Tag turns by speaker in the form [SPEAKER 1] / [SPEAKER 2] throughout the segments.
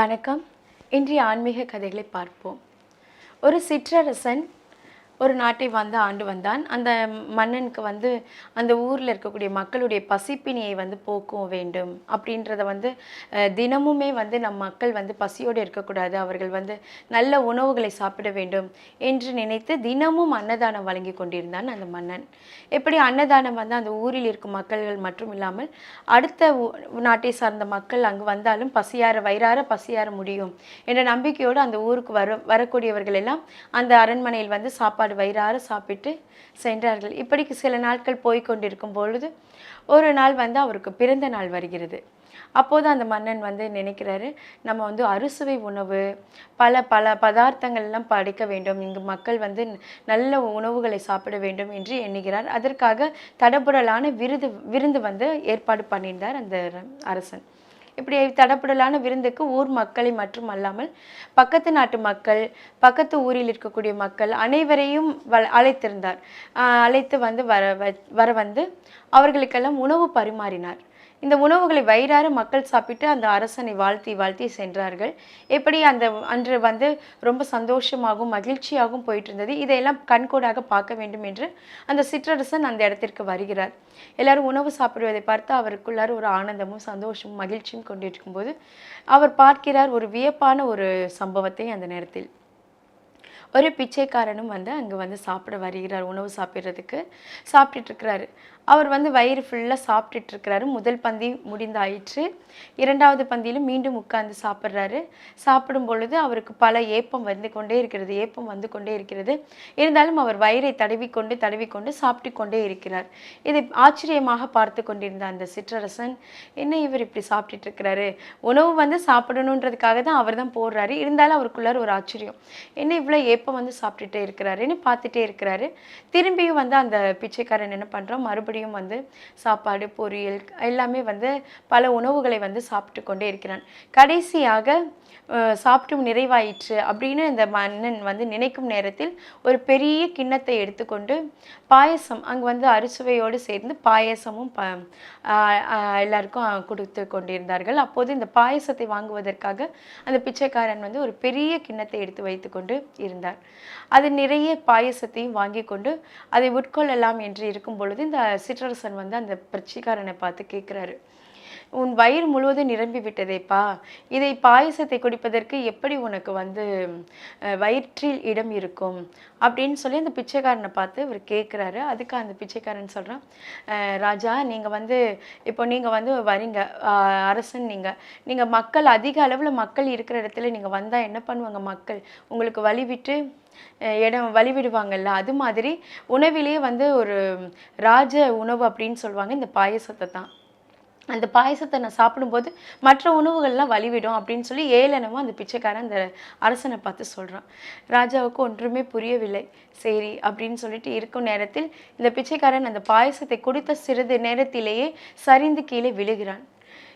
[SPEAKER 1] வணக்கம். இன்றைய ஆன்மீக கதைகளை பார்ப்போம். ஒரு சிற்றரசன் ஒரு நாட்டை வந்து ஆண்டு வந்தான். அந்த மன்னனுக்கு வந்து அந்த ஊரில் இருக்கக்கூடிய மக்களுடைய பசிப்பினியை வந்து போக்கும் வேண்டும் அப்படின்றத வந்து தினமுமே வந்து நம் மக்கள் வந்து பசியோடு இருக்கக்கூடாது. அவர்கள் வந்து நல்ல உணவுகளை சாப்பிட வேண்டும் என்று நினைத்து தினமும் அன்னதானம் வழங்கி கொண்டிருந்தான் அந்த மன்னன். எப்படி அன்னதானம் வந்து அந்த ஊரில் இருக்கும் மக்கள்கள் மட்டும் இல்லாமல் அடுத்த நாட்டை சார்ந்த மக்கள் அங்கு வந்தாலும் பசியார வயிறார பசியார முடியும் என்ற நம்பிக்கையோடு அந்த ஊருக்கு வர வரக்கூடியவர்கள் எல்லாம் அந்த அரண்மனையில் வந்து சாப்பாடு வயிறார சாப்பிட்டு சென்றார்கள். இப்படிக்கு சில நாட்கள் போய் கொண்டிருக்கும் பொழுது ஒரு நாள் வந்து அவருக்கு பிறந்த நாள் வருகிறது. அப்போது அந்த மன்னன் வந்து நினைக்கிறாரு நம்ம வந்து அறுசுவை உணவு பல பல பதார்த்தங்கள் எல்லாம் படைக்க வேண்டும். இங்கு மக்கள் வந்து நல்ல உணவுகளை சாப்பிட வேண்டும் என்று எண்ணுகிறார். அதற்காக தடபுடலான விருது விருந்து வந்து ஏற்பாடு பண்ணியிருந்தார் அந்த அரசன். இப்படி தடப்படலான விருந்துக்கு ஊர் மக்களை மட்டும் அல்லாமல் பக்கத்து நாட்டு மக்கள் பக்கத்து ஊரில் இருக்கக்கூடிய மக்கள் அனைவரையும் வ- அழைத்திருந்தார். அழைத்து வந்து வர வ- வர வந்து அவர்களுக்கெல்லாம் உணவு பரிமாறினார். இந்த உணவுகளை வயிறார மக்கள் சாப்பிட்டு அந்த அரசனை வாழ்த்தி வாழ்த்தி சென்றார்கள். எப்படி அந்த அன்று வந்து ரொம்ப சந்தோஷமாகவும் மகிழ்ச்சியாகவும் போயிட்டு இருந்தது இதையெல்லாம் கண்கூடாக பார்க்க வேண்டும் என்று அந்த சிற்றரசன் அந்த இடத்திற்கு வருகிறார். எல்லாரும் உணவு சாப்பிடுவதை பார்த்து அவருக்குள்ளார ஒரு ஆனந்தமும் சந்தோஷமும் மகிழ்ச்சியும் கொண்டிருக்கும் போது அவர் பார்க்கிறார் ஒரு வியப்பான ஒரு சம்பவத்தை அந்த நேரத்தில். ஒரு பிச்சைக்காரனும் வந்து அங்கே வந்து சாப்பிட வருகிறார் உணவு சாப்பிட்றதுக்கு. சாப்பிட்டுட்டு இருக்கிறாரு. அவர் வந்து வயிறு ஃபுல்லாக சாப்பிட்டுட்டு இருக்கிறாரு முதல் பந்தி முடிந்தாயிற்று. இரண்டாவது பந்தியிலும் மீண்டும் உட்கார்ந்து சாப்பிட்றாரு. சாப்பிடும் பொழுது அவருக்கு பல ஏப்பம் வந்து கொண்டே இருக்கிறது ஏப்பம் வந்து கொண்டே இருக்கிறது. இருந்தாலும் அவர் வயிறை தடவிக்கொண்டு தடவிக்கொண்டு சாப்பிட்டு கொண்டே இருக்கிறார். இதை ஆச்சரியமாக பார்த்து கொண்டிருந்த அந்த சிற்றரசன் என்ன இவர் இப்படி சாப்பிட்டுட்டு இருக்கிறாரு உணவு வந்து சாப்பிடணுன்றதுக்காக தான் அவர் தான் போடுறாரு. இருந்தாலும் அவருக்குள்ளார ஒரு ஆச்சரியம். என்ன இவ்வளோ ஏப்பம் வந்து சாப்பிட்டுட்டே இருக்கிறாருன்னு பார்த்துட்டே இருக்கிறாரு. திரும்பியும் வந்து அந்த பிச்சைக்காரன் என்ன பண்ணுறோம் மறுபடியும் வந்து சாப்பாடு பொரியல் எல்லாமே வந்து பல உணவுகளை வந்து சாப்பிட்டு கொண்டே இருக்கிறான். கடைசியாக சாப்பிட்டும் நிறைவாயிற்று அப்படின்னு இந்த மன்னன் வந்து நினைக்கும் நேரத்தில் ஒரு பெரிய கிண்ணத்தை எடுத்துக்கொண்டு பாயசம் அங்கே வந்து அறுசுவையோடு சேர்ந்து பாயசமும் ப எல்லாருக்கும் கொடுத்து கொண்டிருந்தார்கள். அப்போது இந்த பாயசத்தை வாங்குவதற்காக அந்த பிச்சைக்காரன் வந்து ஒரு பெரிய கிண்ணத்தை எடுத்து வைத்துக்கொண்டு இருந்தார் அது நிறைய பாயசத்தையும் வாங்கி கொண்டு அதை உட்கொள்ளலாம் என்று இருக்கும் பொழுது இந்த சிற்றரசன் வந்து அந்த பிச்சைக்காரனை பார்த்து கேட்குறாரு உன் வயிறு முழுவதும் நிரம்பி விட்டதேப்பா இதை பாயசத்தை குடிப்பதற்கு எப்படி உனக்கு வந்து வயிற்றில் இடம் இருக்கும்? அப்படின்னு சொல்லி அந்த பிச்சைக்காரனை பார்த்து இவர் கேட்குறாரு அதுக்கு அந்த பிச்சைக்காரன் சொல்கிறான் ராஜா நீங்கள் வந்து இப்போ நீங்கள் வந்து வரீங்க அரசன் நீங்கள் நீங்கள் மக்கள் அதிக அளவில் மக்கள் இருக்கிற இடத்துல நீங்கள் வந்தால் என்ன பண்ணுவாங்க மக்கள்? உங்களுக்கு வழி விட்டு இடம் வழி விடுவாங்கல்ல? அது மாதிரி உணவிலேயே வந்து ஒரு ராஜ உணவு அப்படின்னு சொல்லுவாங்க இந்த பாயசத்தை தான். அந்த பாயசத்தை நான் சாப்பிடும்போது மற்ற உணவுகள்லாம் வழிவிடும் அப்படின்னு சொல்லி ஏளனமாக அந்த பிச்சைக்காரன் அந்த அரசனை பார்த்து சொல்கிறான் ராஜாவுக்கு ஒன்றுமே புரியவில்லை. சரி அப்படின்னு சொல்லிட்டு இருக்கும் நேரத்தில் இந்த பிச்சைக்காரன் அந்த பாயசத்தை குடித்த சிறிது நேரத்திலேயே சரிந்து கீழே விழுகிறான்.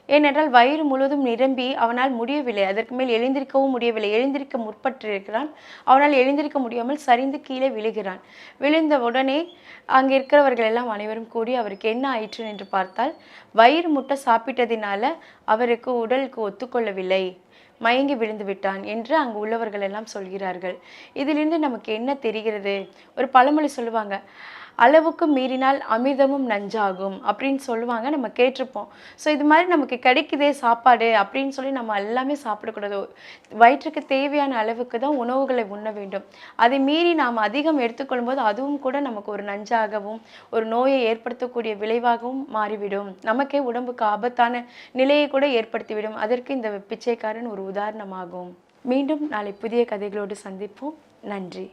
[SPEAKER 1] ஏனென்றால் வயிறு முழுவதும் நிரம்பி அவனால் முடியவில்லை. அதற்கு மேல் எழுந்திருக்கவும் முடியவில்லை. எழுந்திருக்க முற்பட்டிருக்கிறான். அவனால் எழுந்திருக்க முடியாமல் சரிந்து கீழே விழுகிறான். விழுந்த உடனே அங்கே இருக்கிறவர்கள் எல்லாம் அனைவரும் கூடி அவருக்கு என்ன ஆயிற்று? என்று பார்த்தால் வயிறு முட்டை சாப்பிட்டதினால அவருக்கு உடலுக்கு ஒத்துக்கொள்ளவில்லை. மயங்கி விழுந்து விட்டான் என்று அங்கு உள்ளவர்கள் எல்லாம் சொல்கிறார்கள். இதிலிருந்து நமக்கு என்ன தெரிகிறது? ஒரு பழமொழி சொல்லுவாங்க அளவுக்கு மீறினால் அமிர்தமும் நஞ்சாகும் அப்படின்னு சொல்லுவாங்க நம்ம கேட்டிருப்போம். ஸோ இது மாதிரி நமக்கு கிடைக்குதே சாப்பாடு அப்படின்னு சொல்லி நம்ம எல்லாமே சாப்பிடக்கூடாது. வயிற்றுக்கு தேவையான அளவுக்கு தான் உணவுகளை உண்ண வேண்டும். அதை மீறி நாம் அதிகம் எடுத்துக்கொள்ளும்போது அதுவும் கூட நமக்கு ஒரு நஞ்சாகவும் ஒரு நோயை ஏற்படுத்தக்கூடிய விளைவாகவும் மாறிவிடும். நமக்கே உடம்புக்கு ஆபத்தான நிலையை கூட ஏற்படுத்திவிடும். அதற்கு இந்த பிச்சைக்காரன் ஒரு உதாரணமாகும். மீண்டும் நாளை புதிய கதைகளோடு சந்திப்போம். நன்றி.